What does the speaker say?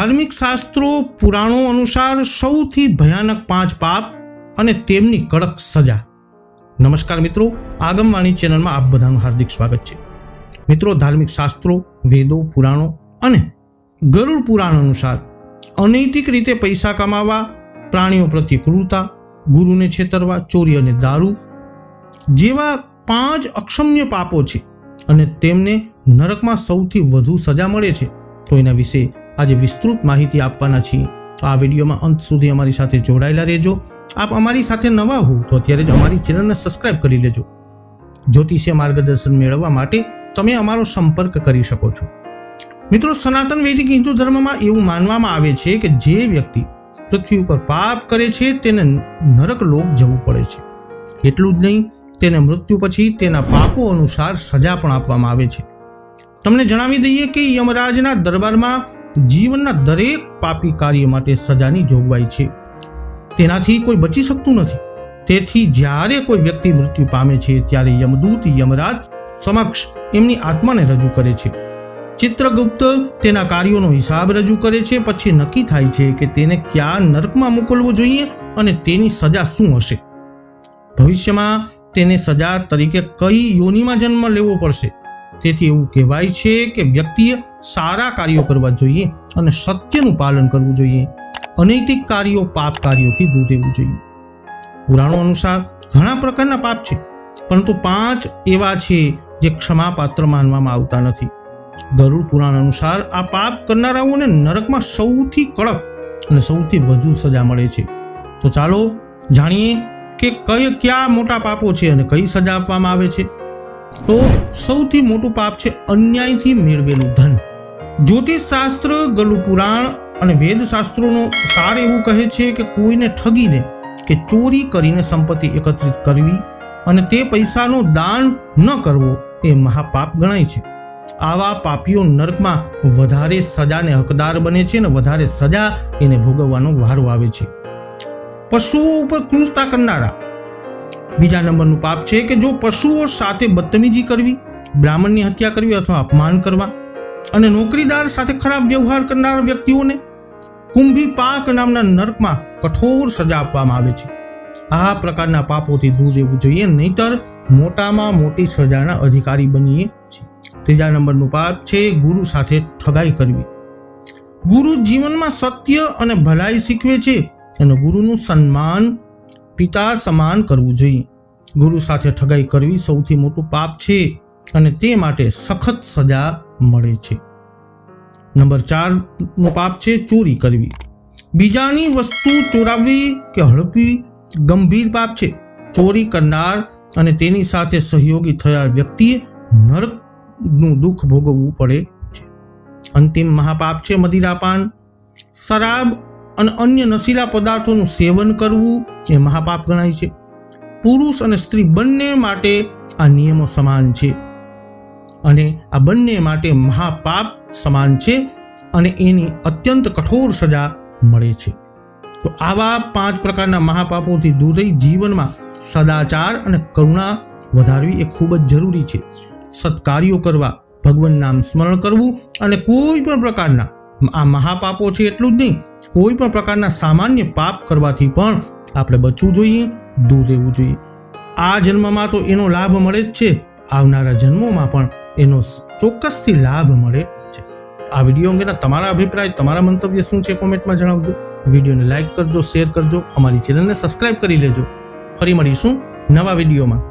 ધાર્મિક શાસ્ત્રો પુરાણો અનુસાર સૌથી ભયાનક પાંચ પાપ અને તેમની કડક સજા. નમસ્કાર મિત્રો, આગમવાણી ચેનલમાં આપ બધાનું હાર્દિક સ્વાગત છે. મિત્રો, ધાર્મિક શાસ્ત્રો, વેદો, પુરાણો અને ગરુડ પુરાણ અનુસાર અનૈતિક રીતે પૈસા કમાવા, પ્રાણીઓ પ્રત્યે ક્રૂરતા, ગુરુને છેતરવા, ચોરી અને દારૂ જેવા પાંચ અક્ષમ્ય પાપો છે અને તેમને નરકમાં સૌથી વધુ સજા મળે છે. તો એના વિશે આજે વિસ્તૃત માહિતી આપવાના છીએ. તો આ વિડીયોમાં અંત સુધી અમારી સાથે જોડાયેલા રહેજો. આપ અમારી સાથે નવા હો, તો અત્યારે જ અમારી ચેનલને સબસ્ક્રાઇબ કરી લેજો. જ્યોતિષીય માર્ગદર્શન મેળવવા માટે તમે અમારો સંપર્ક કરી શકો છો. મિત્રો, સનાતન વૈદિક હિન્દુ ધર્મમાં એવું માનવામાં આવે છે કે જે વ્યક્તિ પૃથ્વી ઉપર પાપ કરે છે, તેને નરક લોક જવું પડે છે. એટલું જ નહીં, તેને મૃત્યુ પછી તેના પાપો અનુસાર સજા પણ આપવામાં આવે છે. તમને જણાવી દઈએ કે યમરાજના દરબારમાં જીવનના દરેક પાપી કાર્ય માટે સજાની જોગવાઈ છે. તેનાથી કોઈ બચી શકતું નથી. તેથી જ્યારે કોઈ વ્યક્તિ મૃત્યુ પામે છે, ત્યારે યમદૂત યમરાજ સમક્ષ એમની આત્માને રજૂ કરે છે. ચિત્રગુપ્ત તેના કાર્યોનો હિસાબ રજૂ કરે છે. પછી નક્કી થાય છે કે તેને ક્યાં નર્કમાં મોકલવો જોઈએ અને તેની સજા શું હશે. ભવિષ્યમાં તેને સજા તરીકે કઈ યોનિમાં જન્મ લેવો પડશે? તેથી એવું કહેવાય છે કે વ્યક્તિએ સારા કાર્યો કરવા જોઈએ અને સત્યનું પાલન કરવું જોઈએ. અનૈતિક કાર્યો પાપ કાર્યોથી દૂર રહેવું જોઈએ. પુરાણો અનુસાર ઘણા પ્રકારના પાપ છે, પરંતુ પાંચ એવા છે જે ક્ષમાપાત્ર માનવામાં આવતા નથી. ગરુડ પુરાણ અનુસાર આ પાપ કરનારાઓને નરકમાં સૌથી કડક અને સૌથી વધુ સજા મળે છે. તો ચાલો જાણીએ કે કઈ કયા મોટા પાપો છે અને કઈ સજા આપવામાં આવે છે. તો સૌથી મોટું પાપ છે અન્યાયથી મેળવેલું ધન. જ્યોતિષ શાસ્ત્ર ગલુ અને વેદ શાસ્ત્રોનો સાર એવું કહે છે કે કોઈને ઠગીને કે ચોરી કરીને સંપત્તિ એકત્રિત કરવી અને તે પૈસાનો દાન ન કરવો એ મહાપાપ ગણાય છે. આવા પાપીઓ નર્કમાં વધારે સજાને હકદાર બને છે અને વધારે સજા એને ભોગવવાનો વારો આવે છે. પશુઓ ઉપર ક્રૂરતા કરનારા બીજા નંબરનું પાપ છે કે જો પશુઓ સાથે બદતમીજી કરવી, બ્રાહ્મણની હત્યા કરવી અથવા અપમાન કરવા અને નોકરીદાર સાથે ખરાબ વ્યવહાર કરનાર વ્યક્તિઓને કુંભી પાક નામના નર્કમાં કઠોર સજા આપવામાં આવે છે. આ પ્રકારના પાપોથી દૂર રહેવું જોઈએ, નહીતર મોટામાં મોટી સજાના અધિકારી બનીએ છીએ. ત્રીજા નંબરનું પાપ છે ગુરુ સાથે ઠગાઈ કરવી. ગુરુ જીવનમાં સત્ય અને ભલાઈ શીખવે છે. અને ગુરુનું સન્માન પિતા સમાન કરવું જોઈએ. ગુરુ સાથે ઠગાઈ કરવી સૌથી મોટું પાપ છે અને તે માટે સખત સજા મળે છે. નંબર ચારનું પાપ છે ચોરી કરવી. બીજાની વસ્તુ ચોરાવવી કે હડપવી ગંભીર પાપ છે. ચોરી કરનાર અને તેની સાથે સહયોગી થયા વ્યક્તિએ નરકનું દુઃખ ભોગવવું પડે છે. અંતિમ મહાપાપ છે મદિરાપાન. શરાબ અને અન્ય નશીલા પદાર્થોનું સેવન કરવું એ મહાપાપ ગણાય છે. પુરુષ અને સ્ત્રી બંને માટે આ નિયમો સમાન છે. અને આ બંને માટે મહાપાપ સમાન છે અને એની અત્યંત કઠોર સજા મળે છે. તો આવા પાંચ પ્રકારના મહાપાપોથી દૂર રહી જીવનમાં સદાચાર અને કરુણા વધારવી એ ખૂબ જ જરૂરી છે. સત્કાર્યો કરવા, ભગવાન નામ સ્મરણ કરવું અને કોઈ પણ પ્રકારના આ મહાપાપો છે એટલું જ નહીં કોઈ પણ પ્રકારના સામાન્ય પાપ કરવાથી પણ આપણે બચવું જોઈએ, દૂર રહેવું જોઈએ. આ જન્મમાં તો એનો લાભ મળે જ છે. આવનારા જન્મોમાં પણ એનો ચોક્કસથી લાભ મળે છે. આ વીડિયો અંગેના તમારા અભિપ્રાય, તમારા મંતવ્ય શું છે કોમેન્ટમાં જણાવજો. વિડીયોને લાઇક કરજો, શેર કરજો. અમારી ચેનલને સબસ્ક્રાઇબ કરી લેજો. ફરી મળીશું નવા વિડીયોમાં.